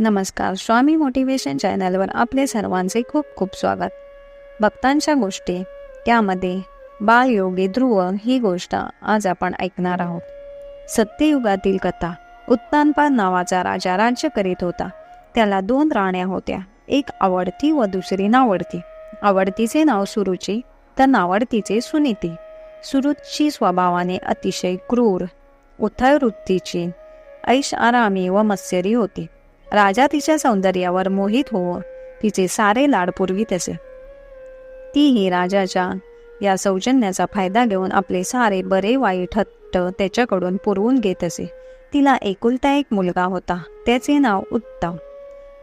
नमस्कार स्वामी मोटिवेशन चॅनलवर आपले सर्वांचे खूप खूप स्वागत. भक्तांच्या गोष्टी त्यामध्ये बालयोगी ध्रुव ही गोष्ट आज आपण ऐकणार आहोत. सत्ययुगातील कथा उत्तानपाद नावाचा राजा राज्य करीत होता. त्याला दोन राण्या होत्या एक आवडती व दुसरी नावडती. आवडतीचे नाव सुरुची तर नावडतीचे सुनीती. सुरुची स्वभावाने अतिशय क्रूर उथळ वृत्तीची ऐश आरामी व मत्सरी होती. राजा तिच्या सौंदर्यावर मोहित होऊन तिचे सारे लाड पुरवीत असे तीही राजाच्या या सौजन्याचा फायदा घेऊन आपले सारे बरे वाईट हट्ट त्याच्याकडून पुरवून घेत असे. तिला एकुलता एक मुलगा होता त्याचे नाव उत्तम.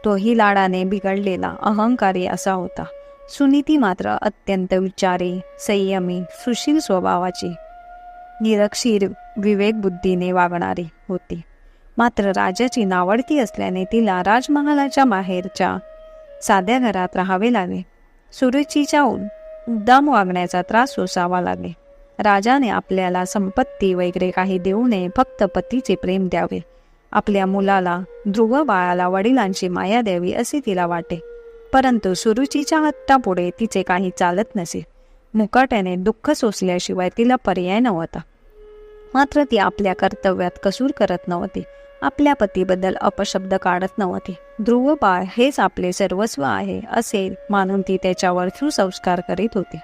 तोही लाडाने बिघडलेला अहंकारी असा होता. सुनीती मात्र अत्यंत विचारी संयमी सुशील स्वभावाची निरक्षीर विवेकबुद्धीने वागणारी होती. मात्र राजाची नावडती असल्याने तिला राजमहालाच्या बाहेरच्या साध्या घरात राहावे लागे सुरुचीच्या उद्दाम वागण्याचा त्रास सोसावा लागे राजाने आपल्याला संपत्ती वगैरे काही देऊ नये फक्त पतीचे प्रेम द्यावे. आपल्या मुलाला ध्रुव बाळाला वडिलांची माया द्यावी असे तिला वाटे. परंतु सुरुचीच्या हट्टापुढे तिचे काही चालत नसे. मुकाट्याने दुःख सोसल्याशिवाय तिला पर्याय नव्हता. मात्र ती आपल्या कर्तव्यात कसूर करत नव्हती. आपल्या पतीबद्दल अपशब्द काढत नव्हती. ध्रुव बाळ हेच आपले सर्वस्व आहे असे मानून ती त्याच्यावर सुसंस्कार करीत होती.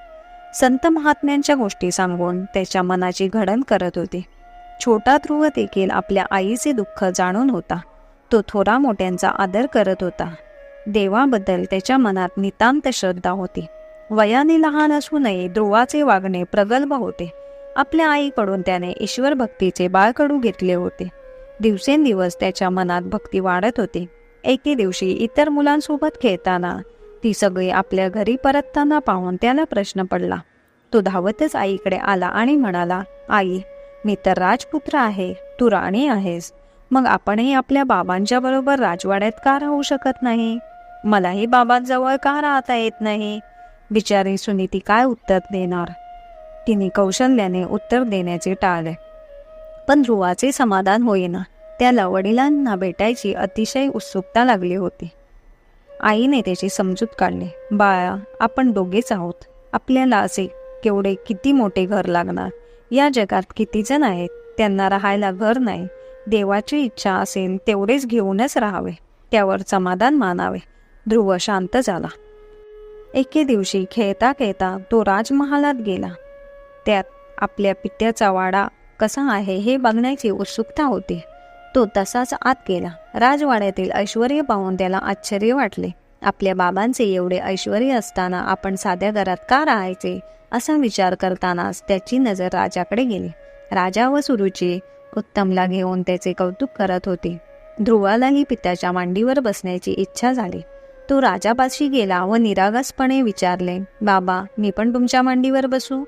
संत महात्म्यांच्या गोष्टी सांगून त्याच्या मनाची घडण करत होती. छोटा ध्रुव देखील आपल्या आईचे दुःख जाणून होता. तो थोरा मोठ्यांचा आदर करत होता. देवाबद्दल त्याच्या मनात नितांत श्रद्धा होती. वयाने लहान असूनही ध्रुवाचे वागणे प्रगल्भ होते. आपल्या आईकडून त्याने ईश्वर भक्तीचे बाळकडू घेतले होते. दिवसेंदिवस त्याच्या मनात भक्ती वाढत होती. एके दिवशी इतर मुलांसोबत खेळताना ती सगळी आपल्या घरी परतताना पाहून त्याला प्रश्न पडला. तो धावतच आईकडे आला आणि म्हणाला आई मी तर राजपुत्र आहे तू राणी आहेस. मग आपणही आपल्या बाबांच्या बरोबर राजवाड्यात का राहू शकत नाही? मलाही बाबांजवळ का राहता येत नाही? बिचारी सुनीती काय उत्तर देणार? तिने कौशल्याने उत्तर देण्याचे टाळले. पण ध्रुवाचे समाधान होईना त्याला वडिलांना भेटायची अतिशय उत्सुकता लागली होती. आईने त्याची समजूत काढली बाळा आपण दोघेच आहोत. आपल्याला असे केवढे किती मोठे घर लागणार? या जगात किती जण आहेत? त्यांना राहायला घर नाही. देवाची इच्छा असेल तेवढेच घेऊनच राहावे. त्यावर समाधान मानावे. ध्रुव शांत झाला. एके दिवशी खेळता खेळता तो राजमहालात गेला. त्यात आपल्या पित्याचा वाडा कसा आहे हे बघण्याची उत्सुकता होती. तो तसाच आत गेला. राजवाड्यातील ऐश्वर पाहून त्याला आश्चर्य वाटले. आपल्या बाबांचे एवढे ऐश्वर असताना आपण साध्या घरात का राहायचे? असा विचार करतानाच त्याची नजर राजाकडे गेली. राजा व सुरुची उत्तमला घेऊन त्याचे कौतुक करत होते. ध्रुवालाही पित्याच्या मांडीवर बसण्याची इच्छा झाली. तो राजापाशी गेला व निरागसपणे विचारले बाबा मी पण तुमच्या मांडीवर बसू?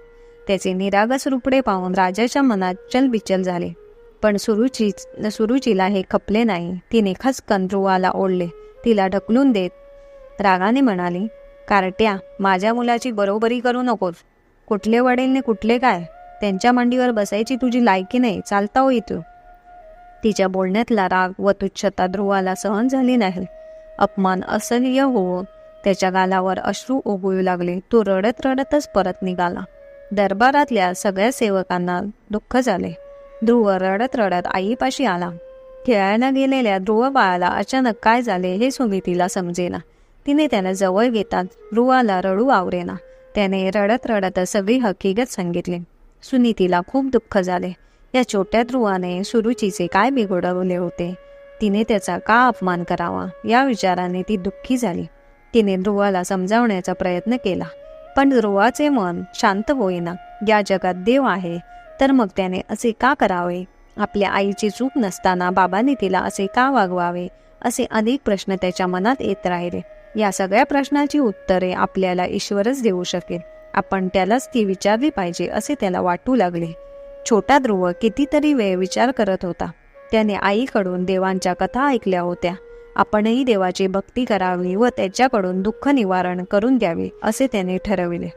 त्याचे निरागस रुपडे पाहून राजाच्या मनात चलबिचल झाले. पण सुरुची सुरुचीला हे खपले नाही. तिने खसकन ध्रुवाला ओढले. तिला ढकलून देत रागाने म्हणाली कार्ट्या माझ्या मुलाची बरोबरी करू नकोस. कुठले वडीलने कुठले काय? त्यांच्या मांडीवर बसायची तुझी लायकी नाही. चालता होई तू तिच्या बोलण्यातला राग व तुच्छता ध्रुवाला सहन झाली नाही. अपमान असह्य होऊन त्याच्या गालावर अश्रू ओघळू लागले. तो रडत रडतच परत निघाला. दरबारातल्या सगळ्या सेवकांना दुःख झाले. ध्रुव रडत रडत आईपाशी आला. खेळायला गेलेल्या ध्रुव बाळाला अचानक काय झाले हे सुमितीला समजेना. तिने त्याला जवळ घेतात ध्रुवाला रडू आवरेना. त्याने रडत रडत सगळी हकीकत सांगितली. सुनीतीला खूप दुःख झाले. या छोट्या ध्रुवाने सुरुचीचे काय बिघडवले होते? तिने त्याचा का अपमान करावा? या विचाराने ती दुःखी झाली. तिने ध्रुवाला समजावण्याचा प्रयत्न केला. पण ध्रुवाचे मन शांत होईना. या जगात देव आहे. तर मग त्याने असे का करावे? आपल्या आईची चूक नसताना बाबांनी तिला असे का वागवावे? असे अनेक प्रश्न त्याच्या मनात येत राहिले. या सगळ्या प्रश्नाची उत्तरे आपल्याला ईश्वरच देऊ शकेल. आपण त्यालाच ती विचारली पाहिजे असे त्याला वाटू लागले. छोटा ध्रुव कितीतरी वेळ विचार करत होता. त्याने आईकडून देवांच्या कथा ऐकल्या होत्या. आपणही देवाची भक्ती करावी व त्याच्याकडून दुःख निवारण करून द्यावे असे त्याने ठरविले.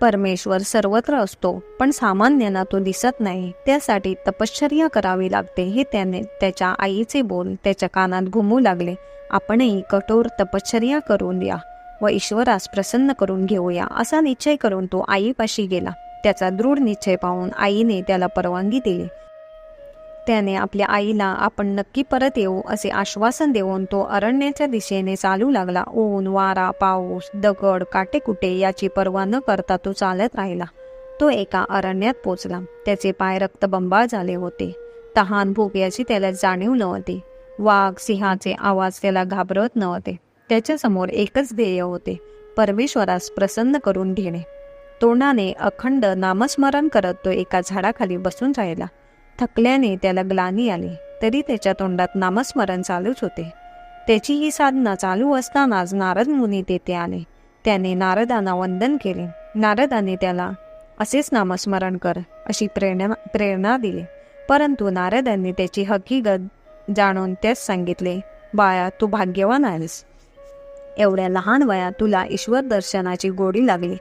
परमेश्वर सर्वत्र असतो पण सामान्यांना तो दिसत नाही. त्यासाठी तपश्चर्या करावी लागते हे त्याने त्याच्या आईचे बोल त्याच्या कानात घुमू लागले. आपणही कठोर तपश्चर्या करून या व ईश्वरास प्रसन्न करून घेऊया असा निश्चय करून तो आईपाशी गेला. त्याचा दृढ निश्चय पाहून आईने त्याला परवानगी दिली. त्याने आपल्या आईला आपण नक्की परत येऊ असे आश्वासन देऊन तो अरण्याच्या दिशेने चालू लागला. ऊन वारा पाऊस दगड काटेकुटे याची पर्वा न करता तो चालत राहिला. तो एका अरण्यात पोचला. त्याचे पाय रक्तबंबाळ झाले होते. तहान भूक याची त्याला जाणीव नव्हती. वाघ सिंहाचे आवाज त्याला घाबरत नव्हते. त्याच्यासमोर एकच ध्येय होते. परमेश्वरास प्रसन्न करून घेणे. तोंडाने अखंड नामस्मरण करत तो एका झाडाखाली बसून राहिला. थकल्याने त्याला ग्लानी आली. तरी त्याच्या तोंडात नामस्मरण चालूच होते. त्याची ही साधना चालू असतानाच नारद मुनी तेथे आले. त्याने नारदांना वंदन केले. नारदाने त्याला असेच नामस्मरण कर अशी प्रेरणा प्रेरणा दिली. परंतु नारदांनी त्याची हकीकत जाणून तेच सांगितले बाळा तू भाग्यवान आहेस. एवढ्या लहान वयात तुला ईश्वर दर्शनाची गोडी लागली.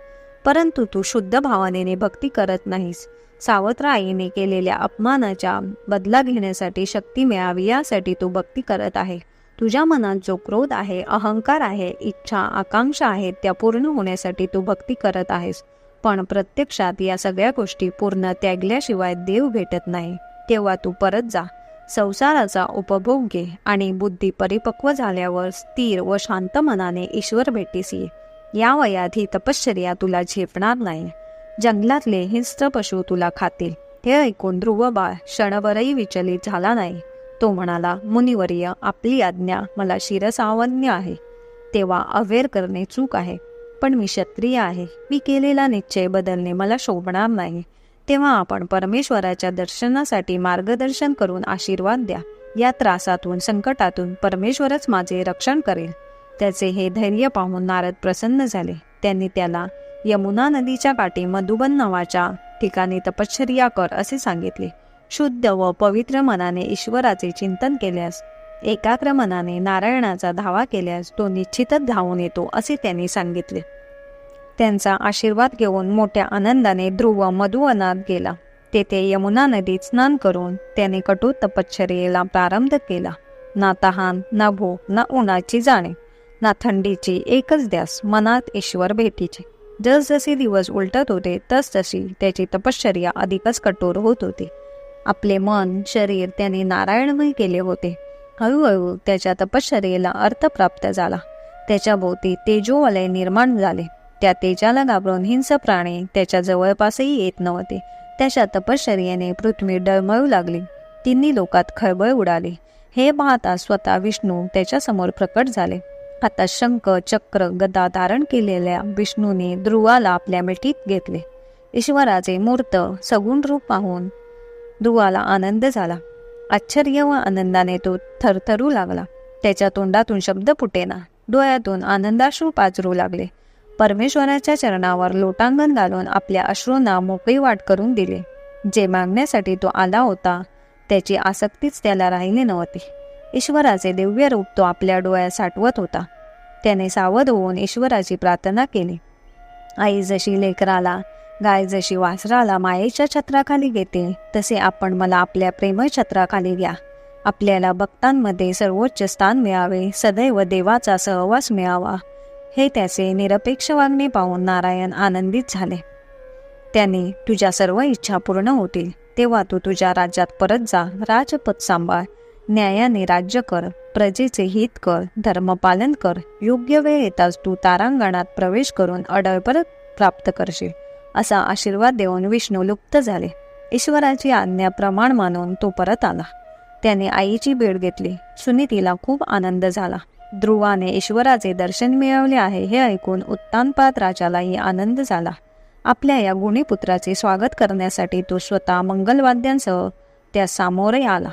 परंतु तू शुद्ध भावनेने भक्ती करत नाहीस. सावत्र आईने केलेल्या अपमानाच्या बदला घेण्यासाठी शक्ती मिळावी यासाठी तू भक्ती करत आहे. तुझ्या मनात जो क्रोध आहे अहंकार आहे इच्छा आकांक्षा आहेत त्या पूर्ण होण्यासाठी तू भक्ती करत आहेस. पण प्रत्यक्षात या सगळ्या गोष्टी पूर्ण त्यागल्याशिवाय देव भेटत नाही. तेव्हा तू परत जा. संसाराचा उपभोग घे आणि बुद्धी परिपक्व झाल्यावर स्थिर व शांत मनाने ईश्वर भेटीस ये. या वयात ही तपश्चर्या तुला झेपणार नाही. जंगलातले हिंस्त पशु तुला खातील. हे ऐकून ध्रुव बाळ क्षणभरही विचलित झाला नाही. तो म्हणाला मुनिवर्य आपली आज्ञा मला शिरसावन्य आहे. तेव्हा अवेर करणे चूक आहे. पण मी क्षत्रिय आहे. मी केलेला निश्चय बदलणे मला शोभणार नाही. तेव्हा आपण परमेश्वराच्या दर्शनासाठी मार्गदर्शन करून आशीर्वाद द्या. या त्रासातून संकटातून परमेश्वरच माझे रक्षण करेल. त्याचे हे धैर्य पाहून नारद प्रसन्न झाले. त्यांनी त्याला यमुना नदीच्या काठी मधुबन नावाच्या ठिकाणी तपश्चर्या कर असे सांगितले. शुद्ध व पवित्र मनाने ईश्वराचे चिंतन केल्यास एकाग्र मनाने नारायणाचा धावा केल्यास तो निश्चितच धावून येतो असे त्यांनी सांगितले. त्यांचा आशीर्वाद घेऊन मोठ्या आनंदाने ध्रुव मधुवनात गेला. तेथे यमुना नदीत स्नान करून त्याने कठोर तपश्चर्येला प्रारंभ केला. ना तहान ना भूक ना उन्हाची जाणे ना थंडीची एकच द्यास मनात ईश्वर भेटीचे. जसजसे दिवस उलटत होते तसतशी त्याची तपश्चर्या अधिकच कठोर होत होती. आपले मन शरीर त्याने नारायणमय केले होते. हळूहळू त्याच्या तपश्चर्येला अर्थ प्राप्त झाला. त्याच्या भोवती तेजोवलय निर्माण झाले. त्या तेजाला घाबरून हिंस प्राणी त्याच्या जवळपासही येत नव्हते. त्याच्या तपश्चर्याने पृथ्वी डळमळू लागली. तिन्ही लोकात खळबळ उडाली. हे पाहता स्वतः विष्णू त्याच्यासमोर प्रकट झाले. आता शंख चक्र गदा धारण केलेल्या विष्णूने ध्रुवाला आपल्या मिठीत घेतले. ईश्वराचे मूर्त सगुण रूप पाहून ध्रुवाला आनंद झाला. आश्चर्य व आनंदाने तो थरथरू लागला. त्याच्या तोंडातून शब्द फुटेना. डोळ्यातून आनंदाश्रू पाचरू लागले. परमेश्वराच्या चरणावर लोटांगण घालून आपल्या अश्रूंना मोकळी वाट करून दिले. जे मागण्यासाठी तो आला होता त्याची आसक्तीच त्याला राहिली नव्हती. ईश्वराचे दिव्य रूप तो आपल्या डोळ्यात साठवत होता. त्याने सावध होऊन ईश्वराची प्रार्थना केली. आई जशी लेकराला गाय जशी वासराला मायेच्या छत्राखाली घेते तसे आपण मला आपल्या प्रेमछत्राखाली घ्या. आपल्याला भक्तांमध्ये सर्वोच्च स्थान मिळावे सदैव देवाचा सहवास मिळावा. हे त्याचे निरपेक्ष वागणे पाहून नारायण आनंदित झाले. त्याने तुझ्या सर्व इच्छा पूर्ण होतील तेव्हा तू तुझ्या राज्यात परत जा राजपद सांभाळ. न्यायाने राज्य कर प्रजेचे हित कर धर्मपालन कर योग्य वेळ येताच तू तारांगणात प्रवेश करून अडळपर प्राप्त करशील असा आशीर्वाद देऊन विष्णू लुप्त झाले. ईश्वराची आज्ञा प्रमाण मानून तो परत आला. त्याने आईची भेट घेतली. सुनीतीला खूप आनंद झाला. ध्रुवाने ईश्वराचे दर्शन मिळवले आहे हे ऐकून उत्तानपात राजालाही आनंद झाला. आपल्या या गुणीपुत्राचे स्वागत करण्यासाठी तो स्वतः मंगलवाद्यांसह त्या सामोरे आला.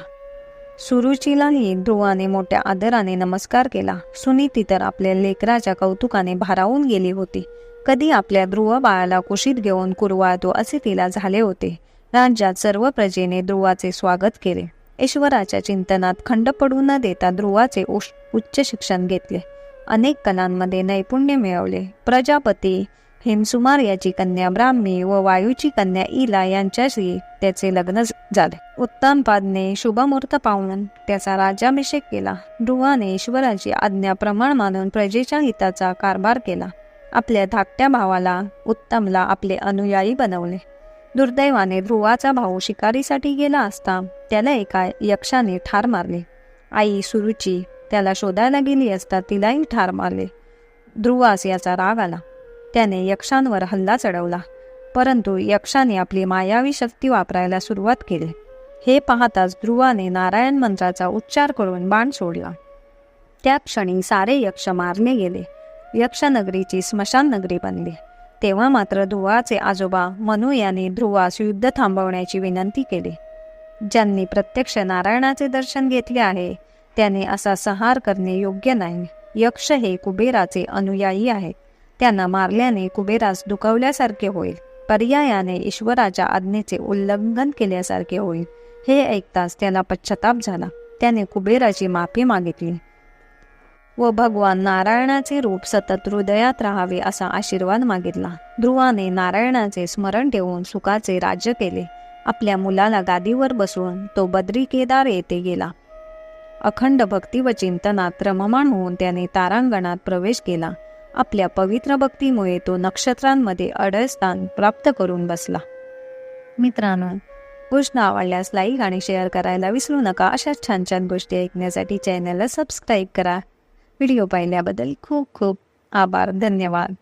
सुरुचीलाही ध्रुवाने मोठ्या आदराने नमस्कार केला. सुनीती तर आपल्या लेकराच्या कौतुकाने भारावून गेली होती. कधी आपल्या ध्रुव बाळाला कुशीत घेऊन कुरवाळतो असे तिला झाले होते. राज्यात सर्व प्रजेने ध्रुवाचे स्वागत केले. ईश्वराच्या चिंतनात खंड पडू न देता ध्रुवाचे उच्च शिक्षण घेतले. अनेक कलांमध्ये नैपुण्य मिळवले. प्रजापती हेमसुमार याची कन्या ब्राह्मी व वायूची कन्या इला यांच्याशी त्याचे लग्न झाले. उत्तानपादने शुभमुहूर्त पाहून त्याचा राज्याभिषेक केला. ध्रुवाने ईश्वराची आज्ञा प्रमाण मानून प्रजेच्या हिताचा कारभार केला. आपल्या धाकट्या भावाला उत्तमला आपले अनुयायी बनवले. दुर्दैवाने ध्रुवाचा भाऊ शिकारीसाठी गेला असता त्याला एका यक्षाने ठार मारले. आई सुरुची त्याला शोधायला गेली असता तिलाही ठार मारले. ध्रुवास याचा राग आला. त्याने यक्षांवर हल्ला चढवला. परंतु यक्षाने आपली मायावी शक्ती वापरायला सुरुवात केली. हे पाहताच ध्रुवाने नारायण मंत्राचा उच्चार करून बाण सोडला. त्या क्षणी सारे यक्ष मारले गेले. यक्षनगरीची स्मशान नगरी बनली. तेव्हा मात्र ध्रुवाचे आजोबा मनु याने ध्रुवास युद्ध थांबवण्याची विनंती केली. ज्यांनी प्रत्यक्ष नारायणाचे दर्शन घेतले आहे त्याने असा संहार करणे योग्य नाही. यक्ष हे कुबेराचे अनुयायी आहेत. त्यांना मारल्याने कुबेरास दुखवल्यासारखे होईल. पर्यायाने ईश्वराच्या आज्ञेचे उल्लंघन केल्यासारखे होईल. हे ऐकताच त्याला पश्चाताप झाला. त्याने कुबेराची माफी मागितली. व भगवान नारायणाचे रूप सतत हृदयात राहावे असा आशीर्वाद मागितला. ध्रुवाने नारायणाचे स्मरण ठेवून सुखाचे राज्य केले. आपल्या मुलाला गादीवर बसवून तो बद्री केदार येथे गेला. अखंड भक्ती व चिंतनात रममाण होऊन त्याने तारांगणात प्रवेश केला. आपल्या पवित्र भक्तीमुळे तो नक्षत्रांमध्ये अडळस्थान प्राप्त करून बसला. मित्रांनो गोष्ट आवडल्यास लाईक आणि शेअर करायला विसरू नका. अशाच छान छान गोष्टी ऐकण्यासाठी चॅनलला सबस्क्राईब करा. व्हिडिओ पाहिल्याबद्दल खूप खूप आभार. धन्यवाद.